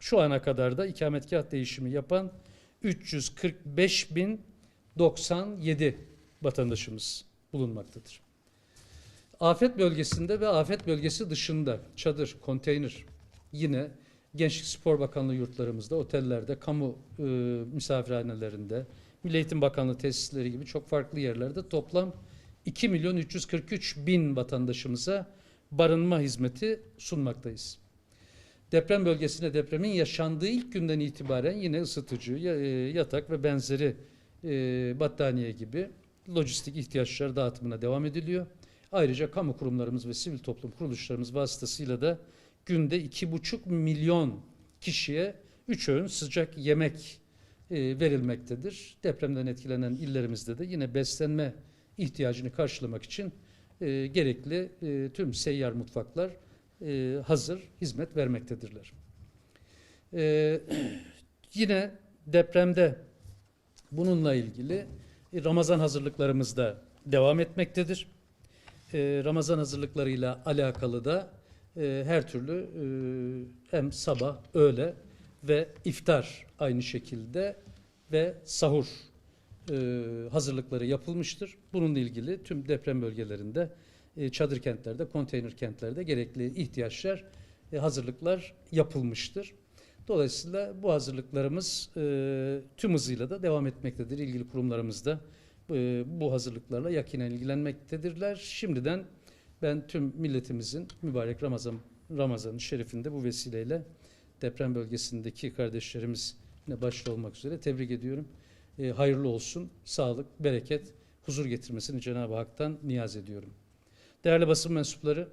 Şu ana kadar da ikametgah değişimi yapan 345.097 vatandaşımız bulunmaktadır. Afet bölgesinde ve afet bölgesi dışında çadır, konteyner yine Gençlik Spor Bakanlığı yurtlarımızda, otellerde, kamu e, misafirhanelerinde, Milli Eğitim Bakanlığı tesisleri gibi çok farklı yerlerde toplam 2 milyon 343 bin vatandaşımıza barınma hizmeti sunmaktayız. Deprem bölgesinde depremin yaşandığı ilk günden itibaren yine ısıtıcı, e, yatak ve benzeri e, battaniye gibi lojistik ihtiyaçlar dağıtımına devam ediliyor. Ayrıca kamu kurumlarımız ve sivil toplum kuruluşlarımız vasıtasıyla da günde iki buçuk milyon kişiye üç öğün sıcak yemek e, verilmektedir. Depremden etkilenen illerimizde de yine beslenme ihtiyacını karşılamak için gerekli tüm seyyar mutfaklar e, hazır hizmet vermektedirler. E, yine depremde bununla ilgili e, Ramazan hazırlıklarımız da devam etmektedir. E, Ramazan hazırlıklarıyla alakalı da e, her türlü e, hem sabah, öğle ve iftar aynı şekilde ve sahur e, hazırlıkları yapılmıştır. Bununla ilgili tüm deprem bölgelerinde, e, çadır kentlerde, konteyner kentlerde gerekli ihtiyaçlar, e, hazırlıklar yapılmıştır. Dolayısıyla bu hazırlıklarımız e, tüm hızıyla da devam etmektedir. İlgili kurumlarımızda e, bu hazırlıklarla yakinen ilgilenmektedirler. Şimdiden ben tüm milletimizin mübarek Ramazan Ramazan-ı Şerif'inde bu vesileyle deprem bölgesindeki kardeşlerimiz yine başta olmak üzere tebrik ediyorum. Hayırlı olsun, sağlık, bereket, huzur getirmesini Cenab-ı Hak'tan niyaz ediyorum. Değerli basın mensupları,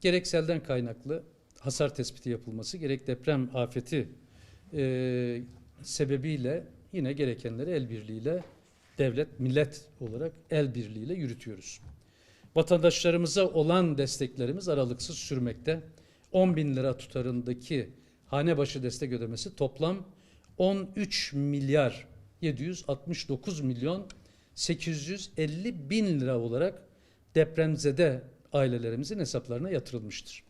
gerek selden kaynaklı hasar tespiti yapılması, gerek deprem afeti e, sebebiyle yine gerekenleri el birliğiyle devlet, millet olarak el birliğiyle yürütüyoruz. Vatandaşlarımıza olan desteklerimiz aralıksız sürmekte. 10 bin lira tutarındaki hane başı destek ödemesi toplam 13 milyar 769 milyon 850 bin lira olarak depremzede ailelerimizin hesaplarına yatırılmıştır.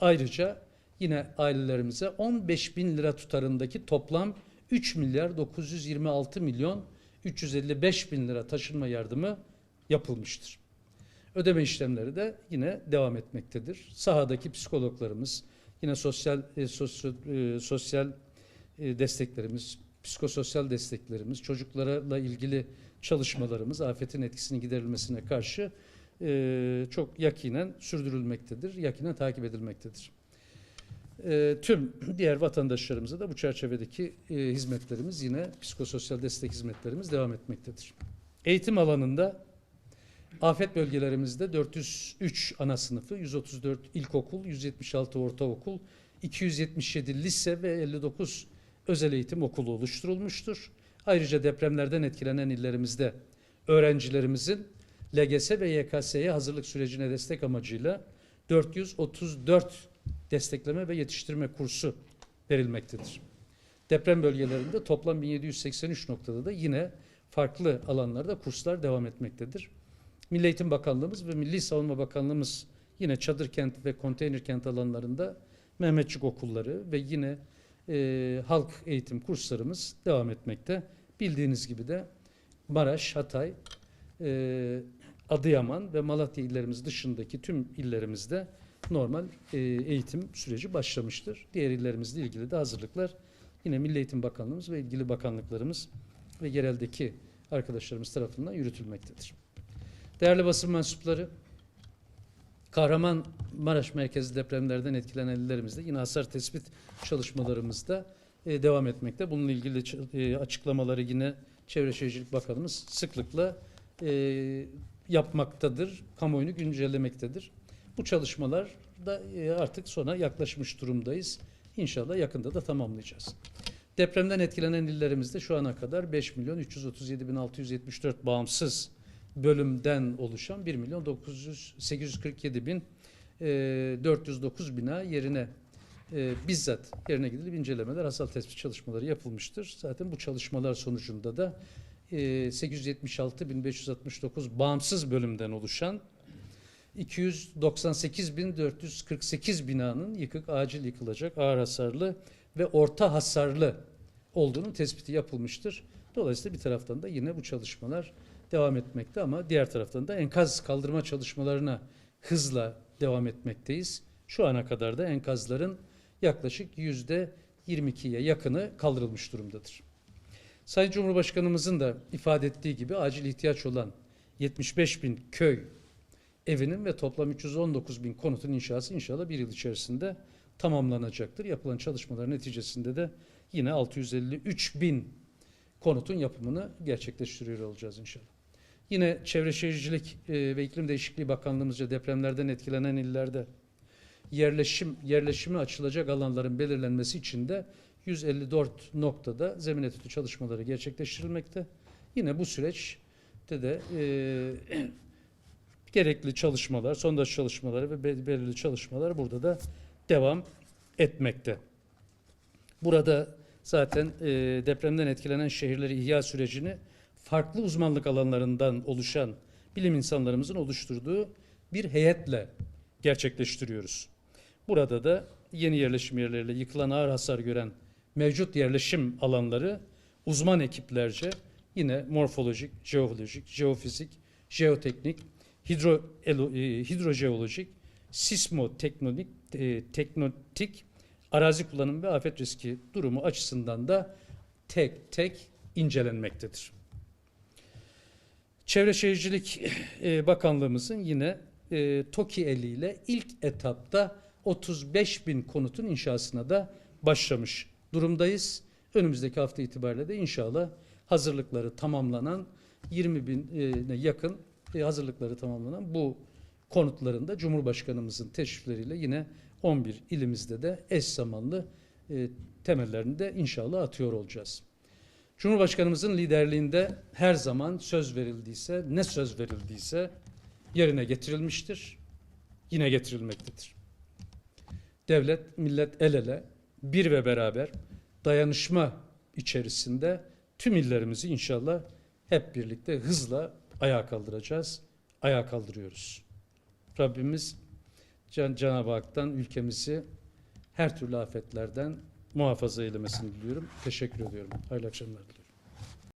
Ayrıca yine ailelerimize 15 bin lira tutarındaki toplam 3 milyar 926 milyon 355 bin lira taşınma yardımı yapılmıştır. Ödeme işlemleri de yine devam etmektedir. Sahadaki psikologlarımız, yine sosyal e, sosyo- e, sosyal e, desteklerimiz, psikososyal desteklerimiz, çocuklarla ilgili çalışmalarımız afetin etkisinin giderilmesine karşı e, çok yakinen sürdürülmektedir, yakinen takip edilmektedir. E, tüm diğer vatandaşlarımıza da bu çerçevedeki e, hizmetlerimiz yine psikososyal destek hizmetlerimiz devam etmektedir. Eğitim alanında afet bölgelerimizde 403 ana sınıfı, 134 ilkokul, 176 ortaokul, 277 lise ve 59 özel eğitim okulu oluşturulmuştur. Ayrıca depremlerden etkilenen illerimizde öğrencilerimizin LGS ve YKS'ye hazırlık sürecine destek amacıyla 434 destekleme ve yetiştirme kursu verilmektedir. Deprem bölgelerinde toplam 1783 noktada da yine farklı alanlarda kurslar devam etmektedir. Milli Eğitim Bakanlığımız ve Milli Savunma Bakanlığımız yine çadır kent ve konteyner kent alanlarında Mehmetçik okulları ve yine e, halk eğitim kurslarımız devam etmekte. Bildiğiniz gibi de Maraş, Hatay, e, Adıyaman ve Malatya illerimiz dışındaki tüm illerimizde normal e, eğitim süreci başlamıştır. Diğer illerimizle ilgili de hazırlıklar yine Milli Eğitim Bakanlığımız ve ilgili bakanlıklarımız ve yereldeki arkadaşlarımız tarafından yürütülmektedir. Değerli basın mensupları, Kahramanmaraş merkezi depremlerden etkilenen illerimizde yine hasar tespit çalışmalarımızda e, devam etmekte. Bununla ilgili e, açıklamaları yine Çevre Şehircilik Bakanımız sıklıkla e, yapmaktadır, kamuoyunu güncellemektedir. Bu çalışmalar da e, artık sona yaklaşmış durumdayız. İnşallah yakında da tamamlayacağız. Depremden etkilenen illerimizde şu ana kadar 5 milyon 337 bin 674 bağımsız bölümden oluşan 1 milyon 900 847 bin e, 409 bina yerine e, bizzat yerine gidilip incelemeler, hasar tespit çalışmaları yapılmıştır. Zaten bu çalışmalar sonucunda da e, 876.569 bağımsız bölümden oluşan 298.448 binanın yıkık, acil yıkılacak, ağır hasarlı ve orta hasarlı olduğunun tespiti yapılmıştır. Dolayısıyla bir taraftan da yine bu çalışmalar devam etmekte ama diğer taraftan da enkaz kaldırma çalışmalarına hızla devam etmekteyiz. Şu ana kadar da enkazların yaklaşık yüzde 22'ye yakını kaldırılmış durumdadır. Sayın Cumhurbaşkanımızın da ifade ettiği gibi acil ihtiyaç olan 75 bin köy evinin ve toplam 319 bin konutun inşası inşallah bir yıl içerisinde tamamlanacaktır. Yapılan çalışmalar neticesinde de yine 653 bin konutun yapımını gerçekleştiriyor olacağız inşallah. Yine Çevre Şehircilik e, ve İklim Değişikliği Bakanlığımızca depremlerden etkilenen illerde yerleşim yerleşimi açılacak alanların belirlenmesi için de 154 noktada zemin etüdü çalışmaları gerçekleştirilmekte. Yine bu süreçte de e, gerekli çalışmalar, sondaj çalışmaları ve be- belirli çalışmalar burada da devam etmekte. Burada zaten e, depremden etkilenen şehirleri ihya sürecini farklı uzmanlık alanlarından oluşan bilim insanlarımızın oluşturduğu bir heyetle gerçekleştiriyoruz. Burada da yeni yerleşim yerleriyle yıkılan ağır hasar gören mevcut yerleşim alanları uzman ekiplerce yine morfolojik, jeolojik, jeofizik, jeoteknik, hidro, e, hidrojeolojik, sismoteknonik, e, teknotik, arazi kullanım ve afet riski durumu açısından da tek tek incelenmektedir. Çevre Şehircilik e, Bakanlığımızın yine e, TOKİ eliyle ilk etapta 35 bin konutun inşasına da başlamış durumdayız. Önümüzdeki hafta itibariyle de inşallah hazırlıkları tamamlanan 20 bine yakın e, hazırlıkları tamamlanan bu konutların da Cumhurbaşkanımızın teşrifleriyle yine 11 ilimizde de eş zamanlı e, temellerini de inşallah atıyor olacağız. Cumhurbaşkanımızın liderliğinde her zaman söz verildiyse, ne söz verildiyse yerine getirilmiştir, yine getirilmektedir. Devlet, millet el ele, bir ve beraber dayanışma içerisinde tüm illerimizi inşallah hep birlikte hızla ayağa kaldıracağız, ayağa kaldırıyoruz. Rabbimiz Can, Cenab-ı Hak'tan ülkemizi her türlü afetlerden muhafaza eylemesini diliyorum. Teşekkür ediyorum. Hayırlı akşamlar diliyorum.